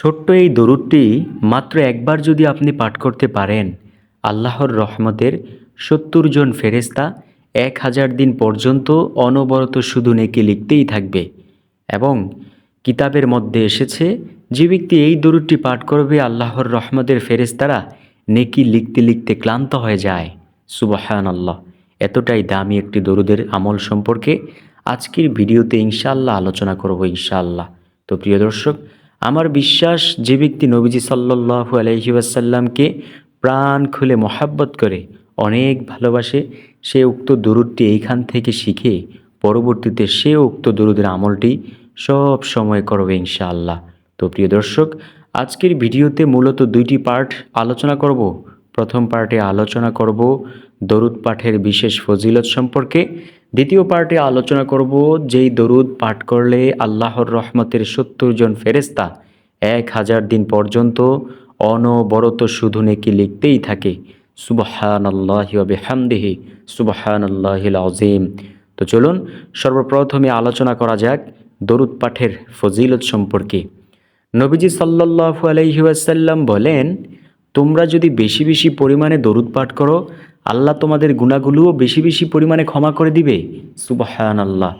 ছোট্ট এই দরুদটি মাত্র একবার যদি আপনি পাঠ করতে পারেন, আল্লাহর রহমতের সত্তর জন ফেরেস্তা এক হাজার দিন পর্যন্ত অনবরত শুধু নেকি লিখতেই থাকবে এবং কিতাবের মধ্যে এসেছে, যে ব্যক্তি এই দরুদটি পাঠ করবে, আল্লাহর রহমতের ফেরেস্তারা নেকি লিখতে লিখতে ক্লান্ত হয়ে যায়। সুবাহান আল্লাহ এতটাই দামি একটি দরুদের আমল সম্পর্কে আজকের ভিডিওতে ইনশাআল্লাহ আলোচনা করব ইনশাআল্লাহ। তো প্রিয় দর্শক আমার বিশ্বাস যে ব্যক্তি নবীজি সাল্লাল্লাহু আলাইহি ওয়াসাল্লামকে প্রাণ খুলে মহাব্বত করে, অনেক ভালোবাসে, সে উক্ত দরুদটি এইখান থেকে শিখে পরবর্তীতে সে উক্ত দরুদের আমলটি সব সময় করবে ইনশাআল্লাহ। তো প্রিয় দর্শক, আজকের ভিডিওতে মূলত দুইটি পার্ট আলোচনা করব। প্রথম পার্টে আলোচনা করব দরুদ পাঠের বিশেষ ফজিলত সম্পর্কে দ্বিতীয় পার্টে আলোচনা করব যেই দরুদ পাঠ করলে আল্লাহর রহমতের সত্তর জন ফেরেস্তা এক হাজার দিন পর্যন্ত অনবরত শুধু নেকি লিখতেই থাকে। সুবহান আল্লাহ বেহামদেহি সুবহান আল্লাহিল আজিম তো চলুন, সর্বপ্রথমে আলোচনা করা যাক দরুদ পাঠের ফজিলত সম্পর্কে। নবীজি সাল্লাল্লাহু আলাইহি ওয়াসাল্লাম বলেন, তোমরা যদি বেশি বেশি পরিমাণে দরুদ পাঠ করো আল্লাহ তোমাদের গুণাগুলোও বেশি বেশি পরিমাণে ক্ষমা করে দিবে? সুবহান আল্লাহ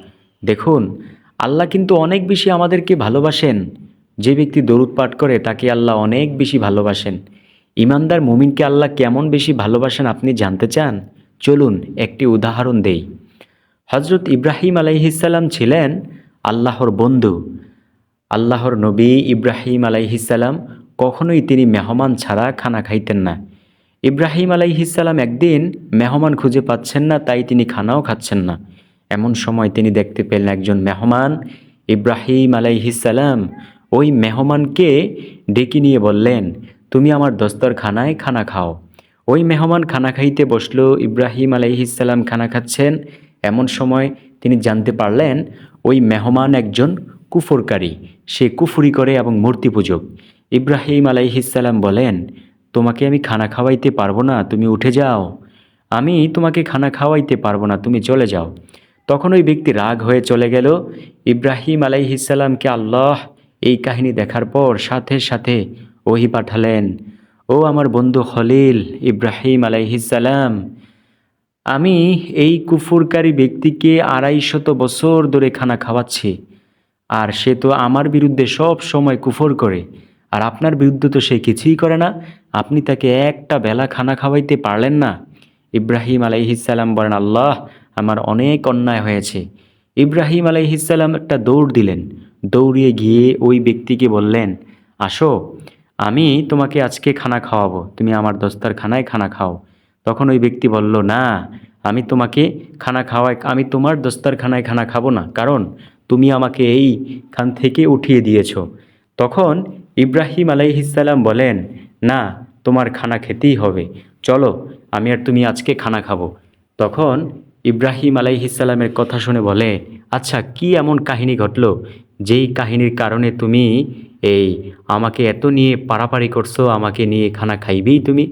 দেখুন, আল্লাহ কিন্তু অনেক বেশি আমাদেরকে ভালোবাসেন। যে ব্যক্তি দরুদ পাঠ করে, তাকে আল্লাহ অনেক বেশি ভালোবাসেন। ইমানদার মুমিনকে আল্লাহ কেমন বেশি ভালোবাসেন আপনি জানতে চান? চলুন, একটি উদাহরণ দেই। হজরত ইব্রাহিম আলাইহিসাল্লাম ছিলেন আল্লাহর বন্ধু। আল্লাহর নবী ইব্রাহিম আলাইহিসাল্লাম কখনোই তিনি মেহমান ছাড়া খানা খাইতেন না। ইব্রাহিম আলাইহিসাল্লাম একদিন মেহমান খুঁজে পাচ্ছেন না, তাই তিনি খানাও খাচ্ছেন না। এমন সময় তিনি দেখতে পেলেন একজন মেহমান। ইব্রাহিম আলাইহিসাল্লাম ওই মেহমানকে ডেকে নিয়ে বললেন, তুমি আমার দস্তরখানায় খানা খাও। ওই মেহমান খানা খাইতে বসল, ইব্রাহিম আলাইহিসাল্লাম খানা খাচ্ছেন। এমন সময় তিনি জানতে পারলেন, ওই মেহমান একজন কুফরকারী। সে কুফুরি করে এবং মূর্তি পূজক। ইব্রাহিম আলাইহিসাল্লাম বলেন তোমাকে আমি খানা খাওয়াইতে পারব না, তুমি উঠে যাও। আমি তোমাকে খানা খাওয়াইতে পারব না, তুমি চলে যাও। তখন ওই ব্যক্তি রাগ হয়ে চলে গেল। ইব্রাহিম আলাইহিসাল্লামকে আল্লাহ এই কাহিনী দেখার পর সাথে সাথে ওহি পাঠালেন, ও আমার বন্ধু খলিল ইব্রাহিম আলাইহিসাল্লাম আমি এই কুফুরকারী ব্যক্তিকে আড়াইশত বছর ধরে খানা খাওয়াচ্ছি, আর সে তো আমার বিরুদ্ধে সব সময় কুফর করে। আর আপনার বিরুদ্ধে তো সে কিছুই করে না। আপনি তাকে একটা বেলা খানা খাওয়াইতে পারলেন না। ইব্রাহিম আলাইহিসাল্লাম বলেন, আল্লাহ, আমার অনেক অন্যায় হয়েছে। ইব্রাহিম আলাইহিসাল্লাম একটা দৌড় দিলেন। দৌড়িয়ে গিয়ে ওই ব্যক্তিকে বললেন, আসো, আমি তোমাকে আজকে খানা খাওয়াবো। তুমি আমার দস্তার খানায় খানা খাও। তখন ওই ব্যক্তি বলল, না, আমি তোমাকে খানা খাওয়াই আমি তোমার দস্তারখানায় খানা খাব না। কারণ তুমি আমাকে এইখান থেকে উঠিয়ে দিয়েছ। তখন ইব্রাহিম আলাইহিসাল্লাম বলেন, না, তোমার খানা খেতেই হবে। চলো, আমি আর তুমি আজকে খানা খাব। তখন ইব্রাহিম আলাইহিসাল্লামের কথা শুনে বলে আচ্ছা কি এমন কাহিনী ঘটলো যেই কাহিনীর কারণে তুমি এই আমাকে এত নিয়ে পাড়াপাড়ি করছ, আমাকে নিয়ে খানা খাইবেই তুমি?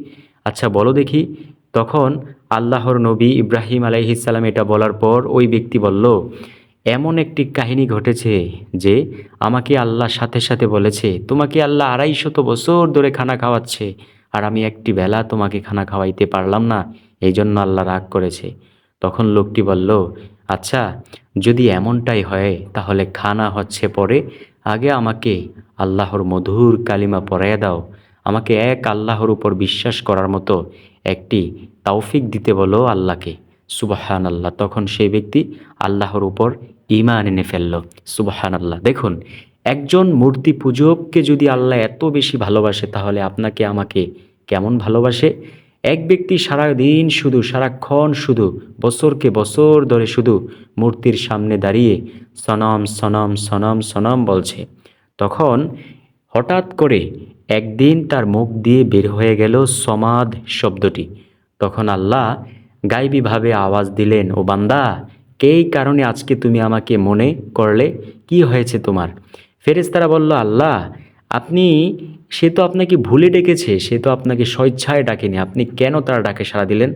আচ্ছা বলো দেখি। তখন আল্লাহর নবী ইব্রাহিম আলাইহিসাল্লাম এটা বলার পর ওই ব্যক্তি বলল এমন একটি কাহিনী ঘটেছে যে আমাকে আল্লাহ সাথে সাথে বলেছে, তোমাকে আল্লাহ আড়াইশত বছর ধরে খানা খাওয়াচ্ছে আর আমি একটি বেলা তোমাকে খানা খাওয়াইতে পারলাম না। এই জন্য আল্লাহ রাগ করেছে। তখন লোকটি বলল আচ্ছা যদি এমনটাই হয় তাহলে খানা হচ্ছে পরে। আগে আমাকে আল্লাহর মধুর কালিমা পড়াইয়া দাও। আমাকে এক আল্লাহর উপর বিশ্বাস করার মতো একটি তৌফিক দিতে বলো আল্লাহকে। সুবাহান আল্লাহ তখন সেই ব্যক্তি আল্লাহর উপর ইমান এনে ফেলল। সুবাহান আল্লাহ দেখুন, একজন মূর্তি পূজককে যদি আল্লাহ এত বেশি ভালোবাসে, তাহলে আপনাকে, আমাকে কেমন ভালোবাসে? এক ব্যক্তি সারা দিন শুধু, সারাক্ষণ শুধু, বছরকে বছর ধরে শুধু মূর্তির সামনে দাঁড়িয়ে সনম সনম সনম সনম বলছে। তখন হঠাৎ করে একদিন তার মুখ দিয়ে বের হয়ে গেল সমাদ শব্দটি। তখন আল্লাহ গাইবীভাবে আওয়াজ দিলেন, ও বান্দা কেই কারণে আজকে তুমি আমাকে মনে করলে? কি হয়েছে তোমার? ফেরেশতারা বলল, আল্লাহ, আপনি, সে তো আপনাকে ভুলে ডেকেছে, সে তো আপনাকে স্বেচ্ছায় ডাকেনি, আপনি কেন তার ডাকে সাড়া দিলেন?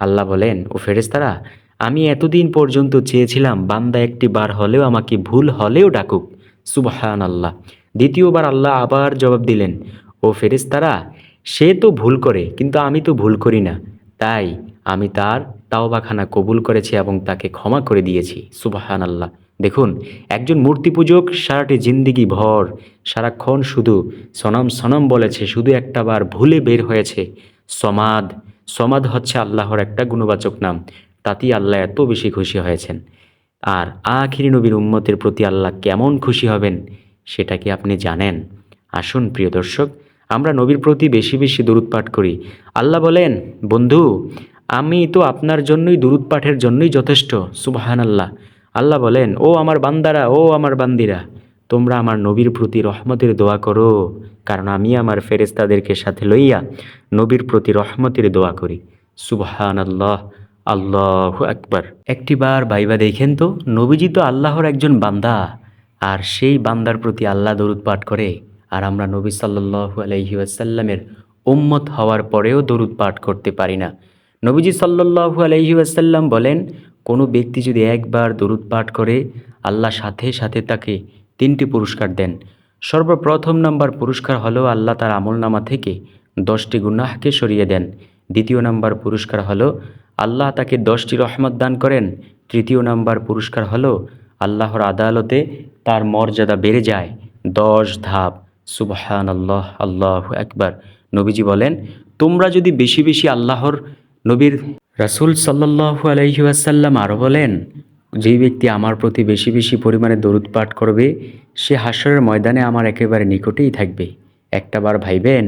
আল্লাহ বলেন, ও ফেরেশতারা, আমি এতদিন পর্যন্ত চেয়েছিলাম, বান্দা একটি বার হলেও আমাকে ভুল হলেও ডাকুক। সুবহান আল্লাহ দ্বিতীয়বার আল্লাহ আবার জবাব দিলেন, ও ফেরেশতারা, সে তো ভুল করে, কিন্তু আমি তো ভুল করি না। তাই আমি তার তাওবাখানা কবুল করেছি এবং তাকে ক্ষমা করে দিয়েছি। সুবাহান আল্লাহ দেখুন, একজন মূর্তি পূজক সারাটি জিন্দিগি ভর, সারাক্ষণ শুধু সনম সনম বলেছে, শুধু একটা বার ভুলে বের হয়েছে। সমাদ সমাদ হচ্ছে আল্লাহর একটা গুণবাচক নাম, তাতেই আল্লাহ এত বেশি খুশি হয়েছেন। আর আখিরি নবীর উম্মতের প্রতি আল্লাহ কেমন খুশি হবেন, সেটা কি আপনি জানেন? আসুন, প্রিয় দর্শক, আমরা নবীর প্রতি বেশি বেশি পাঠ করি। আল্লাহ বলেন, বন্ধু আমি তো আপনার জন্যই দূরত পাঠের জন্যই যথেষ্ট সুবাহান আল্লাহ আল্লাহ বলেন, ও আমার বান্দারা, ও আমার বান্দিরা, তোমরা আমার নবীর প্রতি রহমতের দোয়া করো, কারণ আমি আমার ফেরেস্তাদেরকে সাথে লইয়া নবীর প্রতি রহমতের দোয়া করি। সুবহান আল্লাহ আল্লাহ একবার একটিবার ভাইবা দেখেন তো, নবীজি তো আল্লাহর একজন বান্দা, আর সেই বান্দার প্রতি আল্লাহ দরুদ পাঠ করে, আর আমরা নবী সাল্লাল্লাহু আলাইহি ওয়াসাল্লামের উম্মত হওয়ার পরেও দরুদ পাঠ করতে পারি না। নবীজি সাল্লাল্লাহু আলাইহি আসাল্লাম বলেন, কোনো ব্যক্তি যদি একবার দরুদ পাঠ করে, আল্লাহ সাথে সাথে তাকে তিনটি পুরস্কার দেন। সর্বপ্রথম নাম্বার পুরস্কার হলো আল্লাহ তার আমলনামা থেকে দশটি গুনাহকে সরিয়ে দেন। দ্বিতীয় নাম্বার পুরস্কার হলো আল্লাহ তাকে দশটি রহমত দান করেন। তৃতীয় নাম্বার পুরস্কার হলো আল্লাহর আদালতে তার মর্যাদা বেড়ে যায়। দশ ধাপ। সুবহান আল্লাহ আল্লাহ একবার নবীজি বলেন, তোমরা যদি বেশি বেশি আল্লাহর নবীর রাসূল সাল্লাল্লাহু আলাইহি ওয়াসাল্লাম আরও বলেন, যেই ব্যক্তি আমার প্রতি বেশি বেশি পরিমাণে দরুদ পাঠ করবে, সে হাসরের ময়দানে আমার একেবারে নিকটেই থাকবে। একটাবার ভাইবেন,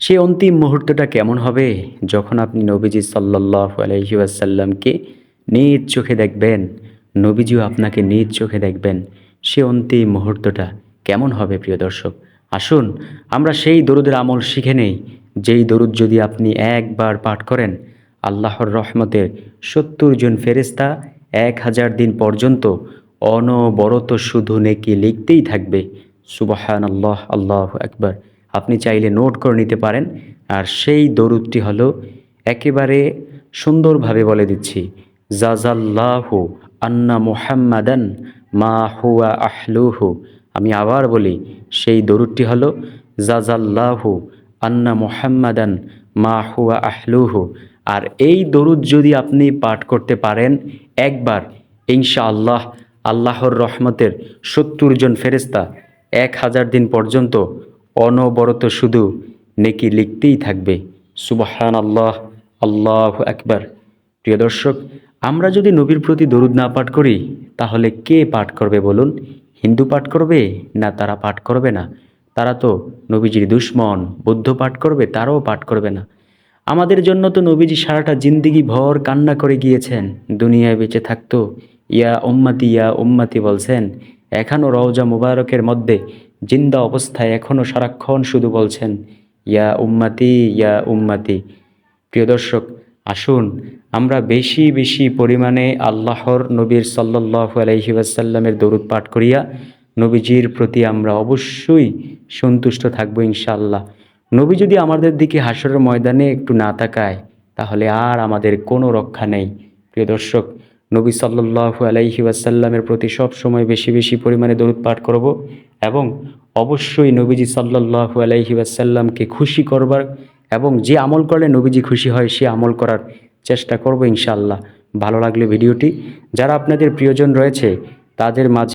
সে অন্তিম মুহূর্তটা কেমন হবে? যখন আপনি নবীজি সাল্লাল্লাহু আলাইহি ওয়াসাল্লামকে নিজ চোখে দেখবেন, নবীজিও আপনাকে নিজ চোখে দেখবেন, সে অন্তিম মুহূর্তটা কেমন হবে, প্রিয় দর্শক? আসুন, আমরা সেই দরুদের আমল শিখে নেই, যেই দরুদ যদি আপনি একবার পাঠ করেন আল্লাহর রহমতের সত্তর জন ফেরেস্তা এক হাজার দিন পর্যন্ত অনবরত শুধু নেকি লিখতেই থাকবে। সুবাহান আল্লাহ আল্লাহ একবার আপনি চাইলে নোট করে নিতে পারেন। আর সেই দরুদটি হলো একেবারে সুন্দরভাবে বলে দিচ্ছি। জাজাল্লাহু আন্না মুহাম্মাদান মা হুয়া আহলুহু। আমি আবার বলি, সেই দরুদটি হলো জাজাল্লাহু আন্না মুহাম্মাদান মা হুয়া আহলুহু। আর এই দরুদ যদি আপনি পাঠ করতে পারেন, একবার ইনশাআল্লাহ আল্লাহর রহমতের সত্তর জন ফেরেস্তা এক হাজার দিন পর্যন্ত অনবরত শুধু নেকি লিখতেই থাকবে। সুবাহান আল্লাহ আল্লাহ একবার প্রিয় দর্শক, আমরা যদি নবীর প্রতি দরুদ না পাঠ করি, তাহলে কে পাঠ করবে বলুন? হিন্দু পাঠ করবে না তারা পাঠ করবে না? তারা তো নবীজির দুশ্মন, বৌদ্ধ পাঠ করবে, তারাও পাঠ করবে না। আমাদের জন্য তো নবীজি সারাটা জিন্দিগি ভর কান্না করে গিয়েছেন। দুনিয়ায় বেঁচে থাকতো। ইয়া উম্মাতি ইয়া উম্মাতি বলছেন এখনও রওজা মুবারকের মধ্যে জিন্দা অবস্থায় এখনও সারাক্ষণ শুধু বলছেন, ইয়া উম্মাতি ইয়া উম্মাতি। প্রিয় দর্শক, আসুন আমরা বেশি বেশি পরিমাণে আল্লাহর নবীর সাল্লাহ আলহি ওয়াসাল্লামের দরুদ পাঠ করিয়া নবীজির প্রতি আমরা অবশ্যই সন্তুষ্ট থাকব ইনশাআল্লাহ। নবী যদি আমাদের দিকে হাসরের ময়দানে একটু না তাকায়, তাহলে আর আমাদের কোনো রক্ষা নেই। প্রিয় দর্শক, নবী সাল্লাহু আলাইহি ওয়াসাল্লামের প্রতি সব সময় বেশি বেশি পরিমাণে দরুদ পাঠ করব এবং অবশ্যই নবীজি সাল্লাহু আলাইহি ওয়াসাল্লামকে খুশি করবার এবং যে আমল করলে নবীজি খুশি হয়, সে আমল করার চেষ্টা করব ইনশাল্লাহ ভালো লাগলে ভিডিওটি। যারা আপনাদের প্রিয়জন রয়েছে, তাদের মাঝে